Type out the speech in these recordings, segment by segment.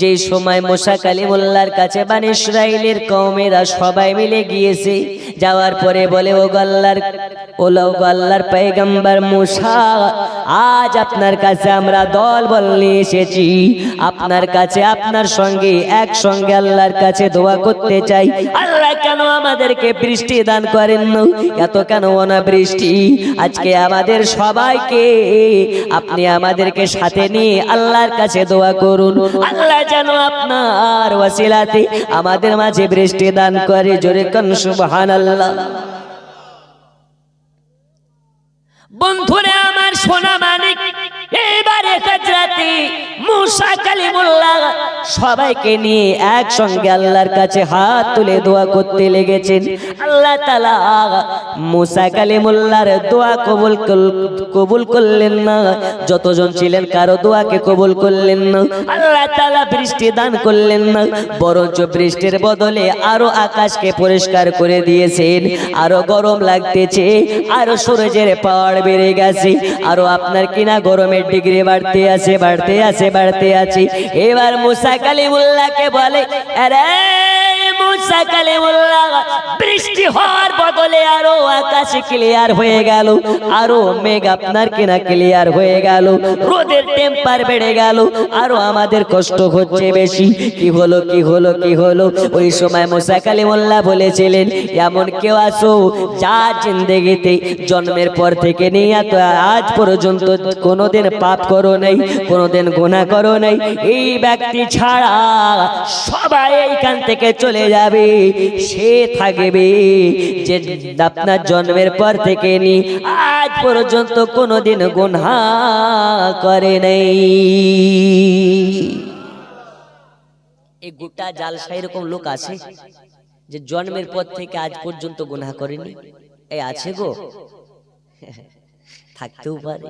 যে সময় মোসা কালিমুল্লার কাছে বান ইসরায়েলের কৌমেরা সবাই মিলে গিয়েছে, যাওয়ার পরে বলে ও গল্লার ওলো গল্লার পেগম্বর মোশা আজ আপনার কাছে আমরা দল বল নিয়ে এসেছি। আপনার কাছে, আপনার সঙ্গে, একসঙ্গে আল্লাহর কাছে দোয়া করতে চাই। আল্লাহ কেন আমাদেরকে বৃষ্টি দান করেন এত কেন অনাবৃষ্টি? আজকে আমাদের সবাইকে আপনি আমাদেরকে সাথে নিয়ে আল্লাহর কাছে দোয়া করুন। আল্লাহ যেন আপনার ওয়াসিলাতে আমাদের মাঝে বৃষ্টি দান করে। জোরে কন সুবহানাল্লাহ। বন্ধুরে, আমার সোনা মানিক সবাইকে নিয়ে একসঙ্গে আল্লাহর কাছে হাত তুলে দোয়া করতে লেগেছেন। আল্লাহ মুসা দোয়া কবুল কবুল করলেন না, যতজন ছিলেন কারও দোয়াকে কবুল করলেন না, আল্লাহ তালা বৃষ্টি দান করলেন না, বরঞ্চ বৃষ্টির বদলে আরও আকাশকে পরিষ্কার করে দিয়েছেন, আরও গরম লাগতেছে, আরও সূর্যের পাওয়ার বেড়ে গেছে, আরও আপনার কিনা গরমের ডিগ্রি বাড়তে আছে বাড়তে আছে বাড়তে আছে। এবার মুসা কালিমুল্লাহকে বলে আরে কালিমুল্লাহ বৃষ্টি হওয়ার বদলে আরও আকাশ ক্লিয়ার হয়ে গেল। আরও মেঘ আপনার কিনা ক্লিয়ার হয়ে গেল। রোদের টেম্পার বেড়ে গেল। আরও আমাদের কষ্ট হচ্ছে বেশি। কি হলো কি হলো কি হলো? ওই সময় মুসা কালিমুল্লাহ বলেছিলেন, এমন কেউ আসো যা জিন্দেগিতে জন্মের পর থেকে নিয়ে এত আজ পর্যন্ত কোনোদিন পাপ করো নাই, কোনোদিন গোনা করো নাই। এই ব্যক্তি ছাড়া সবাই এইখান থেকে চলে যাবে। সে থাকবে। যে আপনার জন্মের পর থেকে নি, আজ পর্যন্ত কোনোদিন গুনাহ করে নাই। এই গোটা জালসা এরকম লোক আছে যে জন্মের পর থেকে আজ পর্যন্ত গুনাহ করেনি। এই আছে গো। থাকতেও পারে।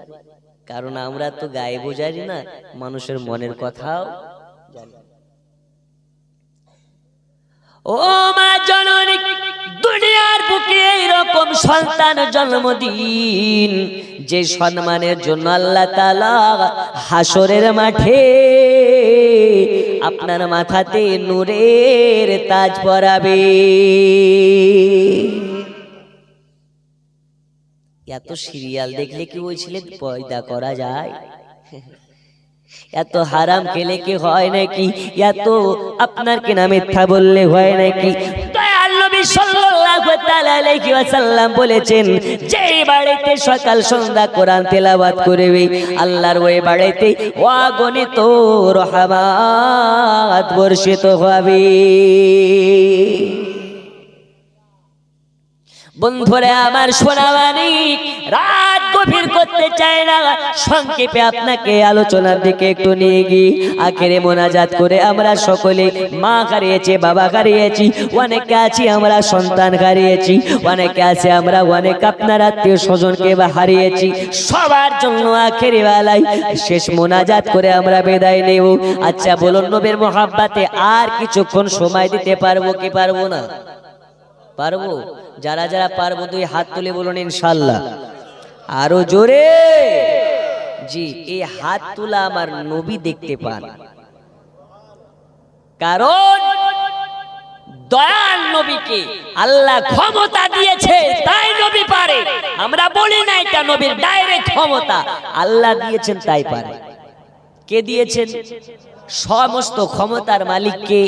কারণ আমরা তো গায়ে বোঝারি না, মানুষের মনের কথাও জানি। ও মা দুনিয়ার বুকে এইরকম সন্তান জন্মদিন যে সম্মানের জন্য আল্লাহ তালা হাসরের মাঠে আপনার মাথাতে নূরের তাজ পরাবে। এত সিরিয়াল দেখলে কি ছেলে পয়দা করা যায়? এত হারাম খেলে কি হয় নাকি? এত আপনার কিনা মিথ্যা বললে হয় নাকি? বলেছেন, যে বাড়িতে সকাল সন্ধ্যা কোরআন তেলাওয়াত করবে, আল্লাহর ওই বাড়িতে অগণিত রহমত বর্ষিত হবে। বন্ধুরে, আমার সোনাবানি রাত গভীর করতে চায় না। সংক্ষেপে আপনাকে আলোচনার দিকে একটু নিয়ে গিয়ে আখেরে মোনাজাত করে আমরা সকলে মা হারিয়েছি, বাবা হারিয়েছি, অনেকে আছি আমরা, সন্তান হারিয়েছি, অনেকে আছে আমরা, অনেক আপনার আত্মীয় স্বজনকে বা হারিয়েছি। সবার জন্য আখেরি বেলায় শেষ মোনাজাত করে আমরা বিদায় নেব। আচ্ছা বলুন নবীর মহাব্বাতে আর কিছুক্ষণ সময় দিতে পারব কি পারব না? পারব? যারা যারা পারব দুই হাত তুলে বলুন ইনশাল্লাহ। আরও জোরে! জি এই হাত তোলা আমার নবী দেখতে পান। কারণ দয়াল নবীকে আল্লাহ ক্ষমতা দিয়েছে তাই নবী পারে। আমরা বলি না এটা নবীর ডাইরেক্ট ক্ষমতা। আল্লাহ দিয়েছেন তাই পারে। কে দিয়েছেন? সমস্ত ক্ষমতার মালিককে।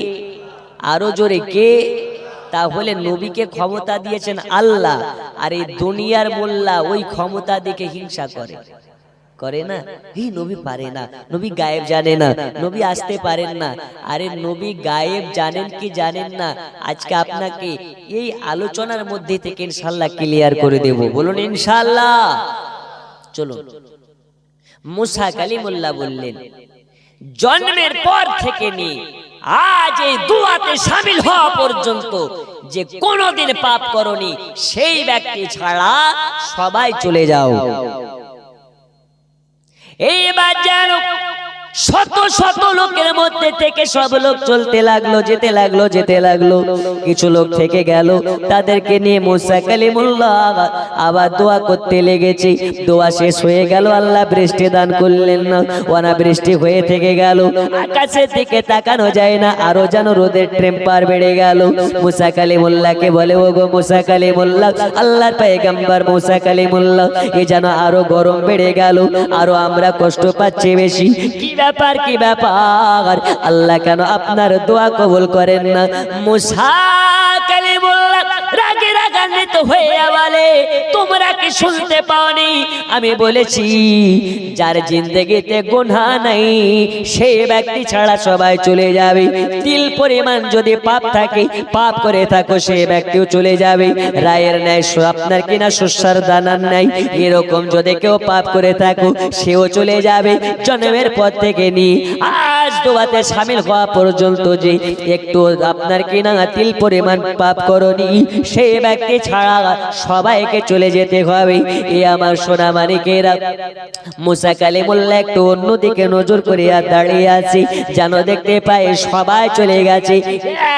আরও জোরে কে? তাহলে নবীকে ক্ষমতা দিয়েছেন আল্লাহ। আর এই দুনিয়ার মোল্লা ওই ক্ষমতা দেখে হিংসা করে। করে না? এই নবী পারে না। নবী গায়েব জানে না। নবী আসতে পারেন না। আরে নবী গায়েব জানেন কি জানেন না? আজকে আপনাকে এই আলোচনার মধ্যে থেকে ইনশাল্লাহ ক্লিয়ার করে দেব। বলুন ইনশাল্লাহ চলুন। মুসা কালিমুল্লাহ বললেন, জন্মের পর থেকে নিয়ে আজ এই দুয়াতে সামিল হওয়া পর্যন্ত যে কোনোদিন পাপ করনি, সেই ব্যক্তি ছাড়া সবাই চলে যাও। এইবার যেন শত শত লোকের মধ্যে থেকে সব লোক চলতে লাগল, যেতে লাগল যেতে লাগল। কিছু লোক থেকে গেল, তাদেরকে নিয়ে মুসা কালিমুল্লাহ আবার দোয়া করতে লেগেছে। দোয়া শেষ হয়ে গেল, আল্লাহ বৃষ্টি দান করলেন না ওনা বৃষ্টি হয়ে থেকে গেল। আকাশের দিকে তাকানো যায় না, আরও যেন রোদের টেম্পার বেড়ে গেল। মুসা কালিমুল্লাহকে বলে ও গো মুসা কালিমুল্লাহ, আল্লাহর পায়গাম্বার মুসা কালিমুল্লাহ, এ যেন আরও গরম বেড়ে গেল, আরও আমরা কষ্ট পাচ্ছি বেশি। ব্যাপার কি ব্যাপার? আল্লাহ কেন আপনার দোয়া কবুল করেন না? মুসা কালিমুল্লাহ রাগে রাগান্বিত হয়ে বলে, তোমরা কি শুনতে পাওনি? আমি বলেছি, যার জিন্দগিতে নাই ব্যক্তি ছাড়া সবাই চলে যাবে। তিল পরিমাণ যদি পাপ থাকে, পাপ করে থাকো ব্যক্তিও চলে যাবে। রায়ের ন্যায় আপনার কিনা দানার নাই এরকম যদি কেউ পাপ করে থাকো, সেও চলে যাবে। জন্মের পর থেকে নি, আজ দোয়াতে সামিল হওয়া পর্যন্ত যে একটু আপনার কিনা তিল পরিমাণ পাপ করনি সেই ব্যক্তি ছাড়া সবাইকে চলে যেতে হবে। এ আমার সোনা মানিকেরা মুসা কালিমুল্লাহ একটু অন্যদিকে নজর করিয়া দাঁড়িয়ে আছে। যেন দেখতে পায় সবাই চলে গেছে।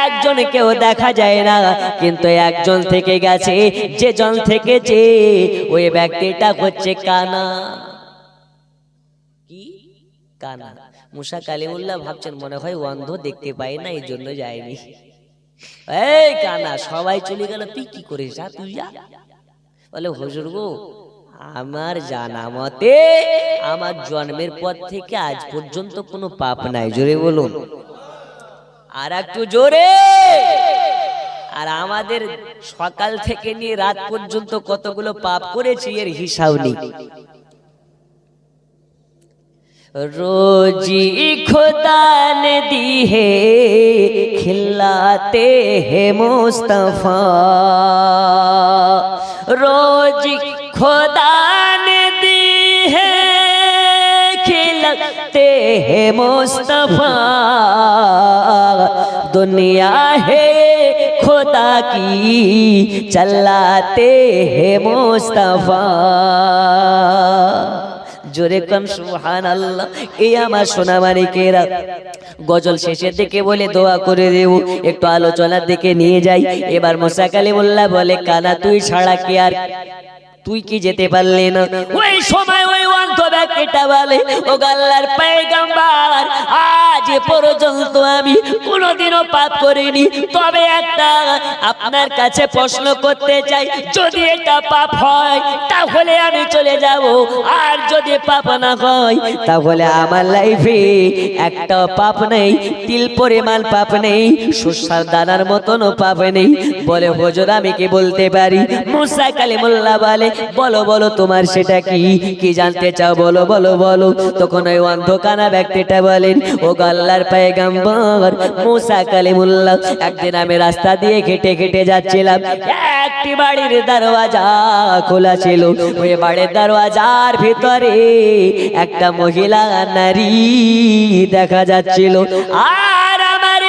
একজন কেউ দেখা যায় না, কিন্তু একজন থেকে গেছে। যে জন থেকেছে ওই ব্যক্তিটা হচ্ছে কানা। কি? কানা। মুসা কালিমুল্লাহ ভাবছেন, মনে হয় অন্ধ দেখতে পাই না, এই জন্য যায়নি। এই কানা, সবাই চলে গেল, তুই কি করিস? যা, তুই যা। বলে, হুজুর গো, আমার জানা মতে আমার জন্মের পর থেকে আজ পর্যন্ত কোনো পাপ নাই। জোরে বলুন। আর একটু জোরে। আর আমাদের সকাল থেকে নিয়ে রাত পর্যন্ত কতগুলো পাপ করেছি, এর হিসাব নেই। रोजी खुदा ने दी है, खिलाते हैं मुस्तफ़ा। रोजी खुदा ने दी है, खिलाते हैं मुस्तफ़ा। दुनिया है खुदा की, चलाते हैं मुस्तफ़ा। জোরে কম সুহান আল্লাহ এই আমার সোনা কেরা গজল শেষের দিকে বলে দোয়া করে দেব, একটু আলোচনার দিকে নিয়ে যাই। এবার মোসাকালি বললা বলে, কানা, তুই ছাড়া কে আর তুই কি যেতে পারলি না? ওই সময় ওই আমি পাপ করিনি। তবে একটা আপনার কাছে প্রশ্ন করতে চাই, যদি এটা পাপ হয়, তাহলে আমি চলে যাব। আর যদি পাপ না হয়, তাহলে আমার লাইফে একটা পাপ নেই, তিল পরিমাণ পাপ নেই সুসার দানার মতনও পাপ নেই। বলে, হজর, আমি কি বলতে পারি? মুসা কালিমুল্লাহ বলে, বলো বলো, তোমার সেটা কি? কি জানতে চাও বলো বলো বলো। তখন ওই অন্ধকানা ব্যক্তিটা বলেন, ও গাল্লার পায়গাম্বর, মুসা কালিমুল্লাহ, একদিন আমি রাস্তা দিয়ে হেঁটে হেঁটে যাচ্ছিলাম। একটি বাড়ির দরওয়াজা খোলা ছিল। ওই বাড়ির দরওয়াজার ভিতরে একটা মহিলা নারী দেখা যাচ্ছিল। আর আমার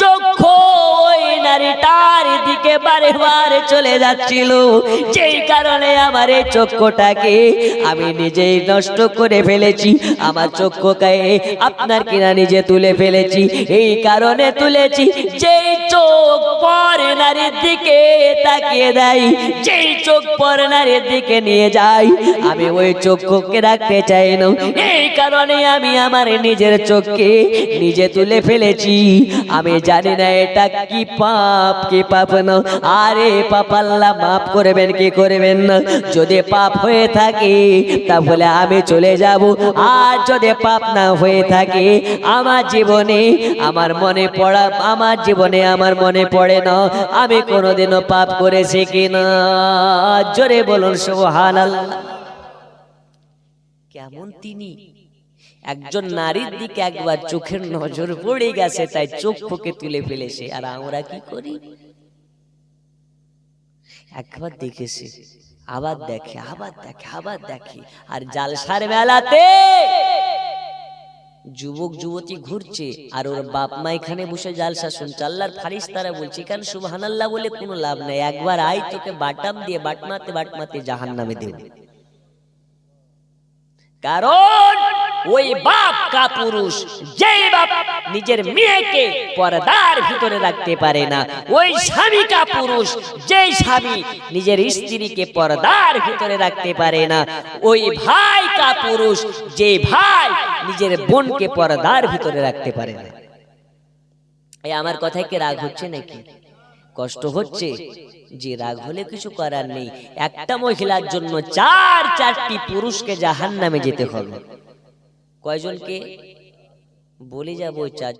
চক্ষু ওই নারীটার দিকে বারে বারে চলে যাচ্ছিল। যেই কারণে আমার এই চক্ষুটাকে আমি নিজেই নষ্ট করে ফেলেছি। আমার চক্ষুকে আপনার কিনা নিজে তুলে ফেলেছি। এই কারণে তুলেছি। যেই চোখ পর নারীর দিকে তাকিয়ে দেয়, যেই চোখ পর নারীর দিকে নিয়ে যাই আমি ওই চক্ষুকে রাখতে চাই না। এই কারণে আমি আমার নিজের চোখকে নিজে তুলে ফেলেছি। আমি জানি না এটা কি পাপ কি পাপ না। আরে পাপ আল্লাহ মাফ করবেন, কি করবেন না? যদি পাপ হয়ে থাকে, তাহলে আমি চলে যাব। আর যদি পাপ না হয়ে থাকে, আমার জীবনে, আমার মনে পড়া, আমার জীবনে আমার মনে পড়ে না, আমি কোনোদিনও পাপ করেছি কিনা? জোরে বলুন, সুবহানাল্লাহ। কেমন তিনি? একজন নারীর দিকে একবার চোখের নজর পড়ে গেছে, তাই চক্ষুকে তুলে ফেলেছে। আর আমরা কি করি? একবার দেখেছে। আবার দেখে আবার দেখে আবার দেখে। আর জালসার মেলাতে যুবক যুবতী ঘুরছে। আর ওর বাপ মা এখানে বসে জালসা শুনছে। আল্লাহর ফারিস তারা বলছে এখানে সুবহানাল্লাহ বলে কোনো লাভ নাই? একবার আয় তোকে বাটাম দিয়ে বাটমাতে বাটমাতে জাহান নামে দেব। কারণ ওই বাপ কা পুরুষ, যেই বাপ নিজের মেয়েকে পর্দার ভিতরে রাখতে পারে না, ওই স্বামী কা পুরুষ, যেই স্বামী নিজের স্ত্রীকে পর্দার ভিতরে রাখতে পারে না, ওই ভাই কা পুরুষ যে ভাই নিজের বোনকে পর্দার ভিতরে রাখতে পারে না। এই আমার কথায় কি রাগ হচ্ছে নাকি? কষ্ট হচ্ছে? যে রাগ হলে কিছু করার নেই। একটা মহিলার জন্য চার, চারটি পুরুষকে জাহান নামে যেতে হবে। কয়জনকে? বলে যাব ওই চার